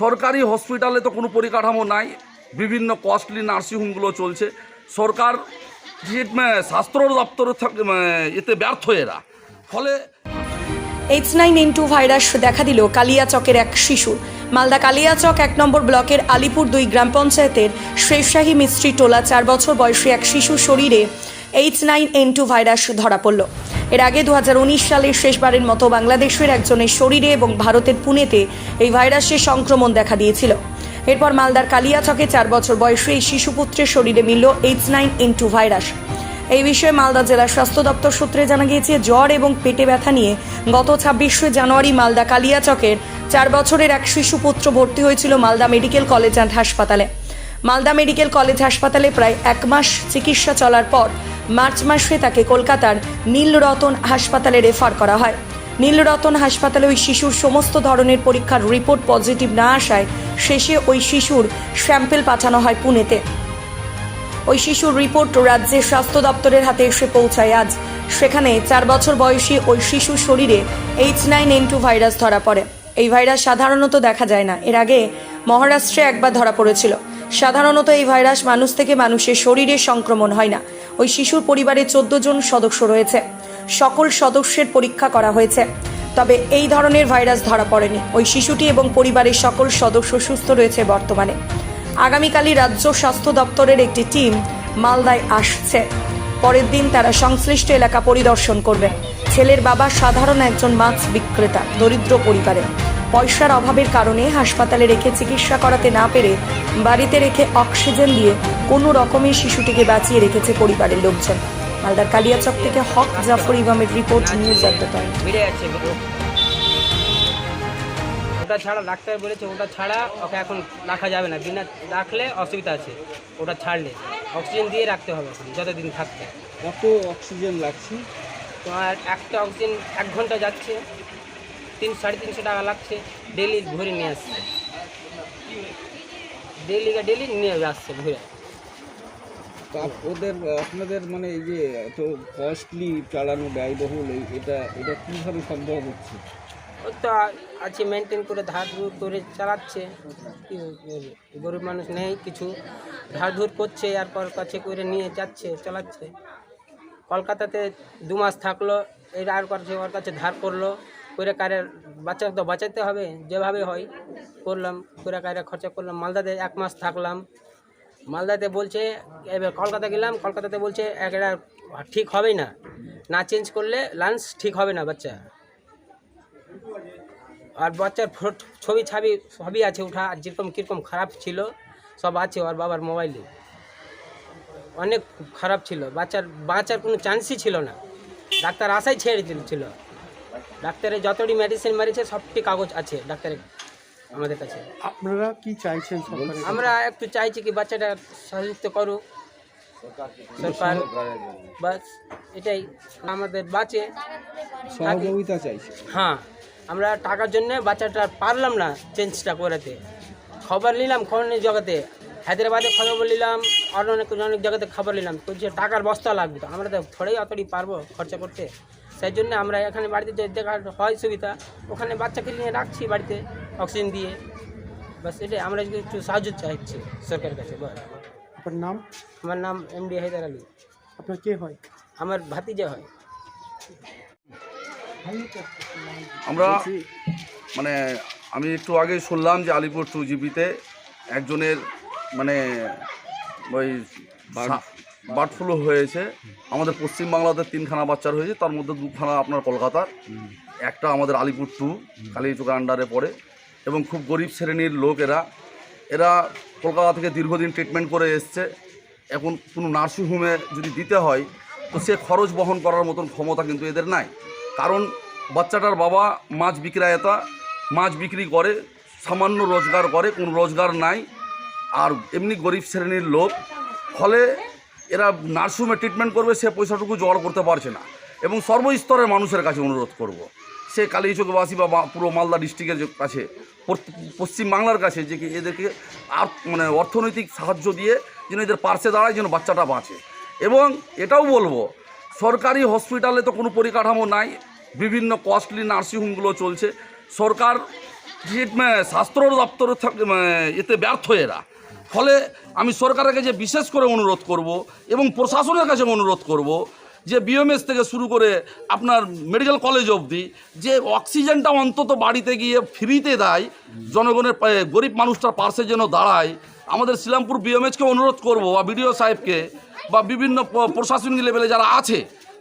সরকারি হসপিটালে তো কোনো পরিকাঠামো নাই, বিভিন্ন কস্টলি নার্সিংহোমগুলো চলছে। সরকার ট্রিটমেন্ট স্বাস্থ্য দপ্তর মানে এতে ব্যর্থ এরা। ফলে H nine N two virus দেখা দিল কালিয়াচকের এক শিশু মালদা কালিয়াচক এক নম্বর ব্লকের আলিপুর দুই গ্রাম পঞ্চায়েতের শেরশাহী মিস্ত্রি টোলা চার বছর বয়সী এক শিশুর শরীরে H nine N two virus ধরা পড়ল। এর আগে দু সালের শেষবারের মতো বাংলাদেশের একজনের শরীরে এবং ভারতের পুনেতে এই ভাইরাসের সংক্রমণ দেখা দিয়েছিল। এরপর মালদার কালিয়াচকে চার বছর বয়সী এই শিশুপুত্রের শরীরে মিলল H nine N two virus এই বিষয়ে মালদা জেলা স্বাস্থ্য দপ্তর সূত্রে জানা গিয়েছে, জ্বর এবং পেটে ব্যথা নিয়ে গত ছাব্বিশে জানুয়ারি মালদা কালিয়াচকের চার বছরের এক শিশুপুত্র ভর্তি হয়েছিল মালদা মেডিকেল কলেজ অ্যান্ড হাসপাতালে। মালদা মেডিকেল কলেজ হাসপাতালে প্রায় এক মাস চিকিৎসা চলার পর মার্চ মাসে তাকে কলকাতার নীলরতন হাসপাতালে রেফার করা হয়। নীলরতন হাসপাতালে ওই শিশুর সমস্ত ধরনের পরীক্ষার রিপোর্ট পজিটিভ না আসায় শেষে ওই শিশুর স্যাম্পেল পাঠানো হয় পুনেতে। ওই শিশুর রিপোর্ট রাজ্যের স্বাস্থ্য দপ্তরের হাতে এসে পৌঁছায় আজ। সেখানে চার বছর বয়সী ওই শিশুর শরীরে H nine N two virus ধরা পড়ে। এই ভাইরাস সাধারণত দেখা যায় না। এর আগে মহারাষ্ট্রে একবার ধরা পড়েছিল। সাধারণত এই ভাইরাস মানুষ থেকে মানুষের শরীরে সংক্রমণ হয় না। ওই শিশুর পরিবারে চোদ্দ জন সদস্য রয়েছে। সকল সদস্যের পরীক্ষা করা হয়েছে। তবে এই ধরনের ভাইরাস ধরা পড়েনি। ওই শিশুটি এবং পরিবারের সকল সদস্য সুস্থ রয়েছে বর্তমানে। আগামীকালই রাজ্য স্বাস্থ্য দপ্তরের একটি টিম মালদায় আসছে। পরের দিন তারা সংশ্লিষ্ট এলাকা পরিদর্শন করবে। ছেলের বাবা সাধারণ একজন মাছ বিক্রেতা, দরিদ্র পরিবারে। পয়সার অভাবের কারণে হাসপাতালে রেখে চিকিৎসা করাতে না পেরে বাড়িতে রেখে অক্সিজেন দিয়ে কোনো রকমের শিশুটিকে বাঁচিয়ে রেখেছে পরিবারের লোকজন। মালদার কালিয়াচক থেকে হক জাফর ইমামের রিপোর্ট নিউজ অ্যাট দ্য ওটা ছাড়া ডাক্তার বলেছে ওটা ছাড়া ওকে এখন রাখা যাবে না। বিনা রাখলে অসুবিধা আছে ওটা ছাড়লে। অক্সিজেন দিয়ে রাখতে হবে এখন যতদিন থাকতে। কত অক্সিজেন লাগছে? তোমার একটা অক্সিজেন এক ঘণ্টা যাচ্ছে। তিন সাড়ে তিনশো টাকা লাগছে। ডেলি ভরে নিয়ে আসছে। ডেলি ডেলি নিয়ে আসছে ঘুরে। ওদের আপনাদের মানে এই যে এত কস্টলি চালানো ব্যয়বহুল এটা এটা কীভাবে সম্ভব হচ্ছে? ও তো আছে মেনটেন করে ধার ধুর করে চালাচ্ছে। গরিব মানুষ নেই কিছু। ধার ধুর করছে আর পর কাছে করে নিয়ে যাচ্ছে চালাচ্ছে। কলকাতাতে দু মাস থাকল এর আর কাছে ওর কাছে ধার করল। করে কারে বাচ্চা তো বাঁচাতে হবে, যেভাবে হয় করলাম করে কারে খরচা করলাম। মালদাতে এক মাস থাকলাম। মালদাতে বলছে, এবার কলকাতা গেলাম, কলকাতাতে বলছে একটা ঠিক হবেই না। না চেঞ্জ করলে লাঞ্চ ঠিক হবে না বাচ্চা। আর বাচ্চার ছবি ছাবি সবই আছে ওঠা আর যেরকম কীরকম খারাপ ছিল, সব আছে ওর বাবার মোবাইলে অনেক খারাপ ছিল। বাচ্চার বাঁচার কোনো চান্সই ছিল না। ডাক্তার আশাই ছেড়ে দিয়েছিল ডাক্তারের যতটি মেডিসিন মেরেছে সবটি কাগজ আছে ডাক্তারের আমাদের কাছে। আপনারা কি চাইছেন আমরা একটু চাইছি কি বাচ্চাটা সাহায্য করুক। সরকার বাস এটাই। আমাদের বাঁচে। সহযোগিতা চাইছে। হ্যাঁ আমরা টাকার জন্য বাচ্চাটা পারলাম না চেঞ্জটা করাতে। খবর নিলাম খবর জগতে। হায়দ্রাবাদে খবর নিলাম আর অনেক অনেক জায়গাতে খবর নিলাম। বলছে টাকার বস্তা লাগবে তো আমরা তো থোড়াই অতটি পারব খরচা করতে। সেই জন্য আমরা এখানে বাড়িতে যে দেখা হয় সুবিধা ওখানে বাচ্চাকে নিয়ে রাখছি বাড়িতে অক্সিজেন দিয়ে। বাস এটাই আমরা যদি একটু সাহায্য চাইছি সরকারের কাছে বল। আপনার নাম? আমার নাম এম ডি হায়দার আলী। আপনার কে হয়? আমার ভাতিজা হয়। আমরা মানে আমি একটু আগে শুনলাম যে আলিপুর টু জিবিতে একজনের মানে ওই বার্ড ফ্লু হয়েছে। আমাদের পশ্চিমবাংলাতে তিনখানা বাচ্চার হয়েছে তার মধ্যে দুখানা আপনার কলকাতার, একটা আমাদের আলিপুর টু, কালীচুকের আন্ডারে পড়ে। এবং খুব গরিব শ্রেণির লোক এরা। এরা কলকাতা থেকে দীর্ঘদিন ট্রিটমেন্ট করে এসছে। এখন কোনো নার্সিংহোমে যদি দিতে হয়, তো সে খরচ বহন করার মতন ক্ষমতা কিন্তু এদের নাই। কারণ বাচ্চাটার বাবা মাছ বিক্রয়তা মাছ বিক্রি করে, সামান্য রোজগার করে, কোনো রোজগার নাই। আর এমনি গরিব শ্রেণির লোক, ফলে এরা নার্সিংহোমে ট্রিটমেন্ট করবে সে পয়সাটুকু জোগাড় করতে পারছে না। এবং সর্বস্তরের মানুষের কাছে অনুরোধ করব। সে কালীচকবাসী বা পুরো মালদা ডিস্ট্রিক্টের কাছে পর- পশ্চিম বাংলার কাছে যে কি এদেরকে আর মানে অর্থনৈতিক সাহায্য দিয়ে যেন এদের পার্শ্বে দাঁড়ায় যেন বাচ্চাটা বাঁচে। এবং এটাও বলব সরকারি হসপিটালে তো কোনো পরিকাঠামো নাই বিভিন্ন কস্টলি নার্সিংহোমগুলো চলছে। সরকার স্বাস্থ্য দপ্তর থেকে মানে, এতে ব্যর্থ এরা। ফলে আমি সরকারের কাছে বিশেষ করে অনুরোধ করব এবং প্রশাসনের কাছে অনুরোধ করব যে বিএমএস থেকে শুরু করে আপনার মেডিকেল কলেজ অবধি যে অক্সিজেনটা অন্তত বাড়িতে গিয়ে ফ্রিতে দেয়, জনগণের গরিব মানুষটার পার্শ্বে যেন দাঁড়ায়, আমাদের শ্রীরামপুর বিএমএসকে অনুরোধ করব বা বিডিও সাহেবকে বা বিভিন্ন প্রশাসনিক লেভেলে যারা আছে,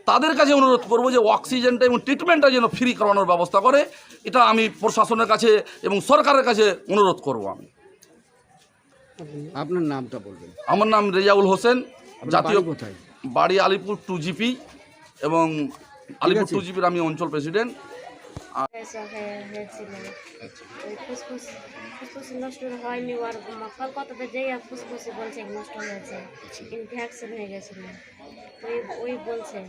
তাদের কাছে অনুরোধ করব যে অক্সিজেনটা এবং ট্রিটমেন্টটা যেন ফ্রি করানোর ব্যবস্থা করে। এটা আমি প্রশাসনের কাছে এবং সরকারের কাছে অনুরোধ করব আমি। আপনার নামটা বলবেন। আমার নাম রেজাউল হোসেন জাতীয় কোথায়? বাড়ি আলিপুর টু জিপি এবং আলিপুর। টু জিপির আমি অঞ্চল প্রেসিডেন্ট। হয়ে- হয়েছিল ওই ফুসফুস ফুসফুস নষ্ট হয়নি আর কলকাতাতে যেই ফুসফুসে বলছে নষ্ট হয়েছে। ইনফেকশন হয়ে গেছিল। ওই ওই বলছে।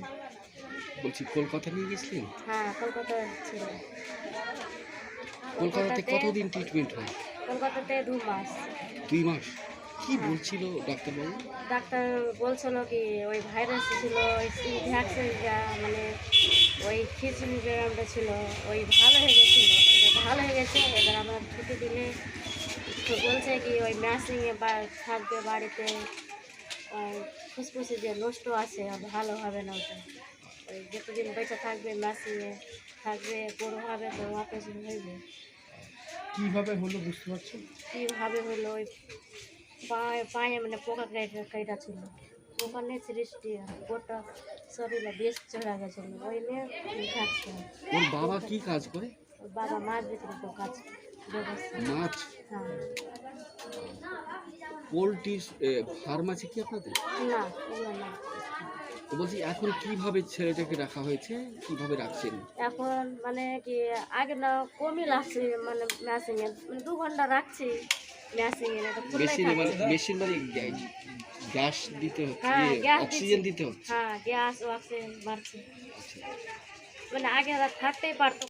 বলছি কলকাতা নিয়ে গেছিলেন? হ্যাঁ কলকাতা ছিল। কলকাতাতে কতদিন ট্রিটমেন্ট হয়? কলকাতাতে দু মাস। দুই মাস? কি বলছিল ডাক্তারবাবু? ডাক্তার বলছিল কি ওই ভাইরাস ছিল ইনফেকশন মানে ওই খিচুড়ি ব্যায়ামটা ছিল ওই ভালো হয়ে গেছিল। ভালো হয়ে গেছে এবার আমরা ছুটি দিলে বলছে কি ওই ম্যাসিংয়ে বা থাকবে বাড়িতে ফুসফুসে যে নষ্ট আছে ভালো হবে না ওটা। ওই যতদিন বেঁচে থাকবে ম্যাসিংয়ে থাকবে বড়ো হবে তো অপারেশন হইবে। কীভাবে হলো বুঝতে পারছেন? কীভাবে হলো? ওই পায়ে পায়ে মানে পোকা কেটে কেটা ছিল ওখানে সৃষ্টি গোটা শরীরে বেশ চড়া গেছিল। ওই নিয়ে ওর বাবা কি কাজ করে? ওর বাবা মাছ বিক্রি করে কাজ মাছ? হ্যাঁ। পোলট্রি ফার্ম আছে কি আপনাদের? না না। তো বলছি এখন কীভাবে ছেলেটাকে রাখা হয়েছে? কীভাবে রাখছেন? এখন মানে কি আগে না কমই লাগছে মানে ম্যাসিংয়ে মানে দু ঘণ্টা রাখছি খুললেই মেশিন মানে মেশিন মানে গ্যাস দিতে হচ্ছে হ্যাঁ, অক্সিজেন। দিতে হচ্ছে? হ্যাঁ গ্যাস অক্সিজেন বাড়ছে। মানে আগে থাকতেই পারতো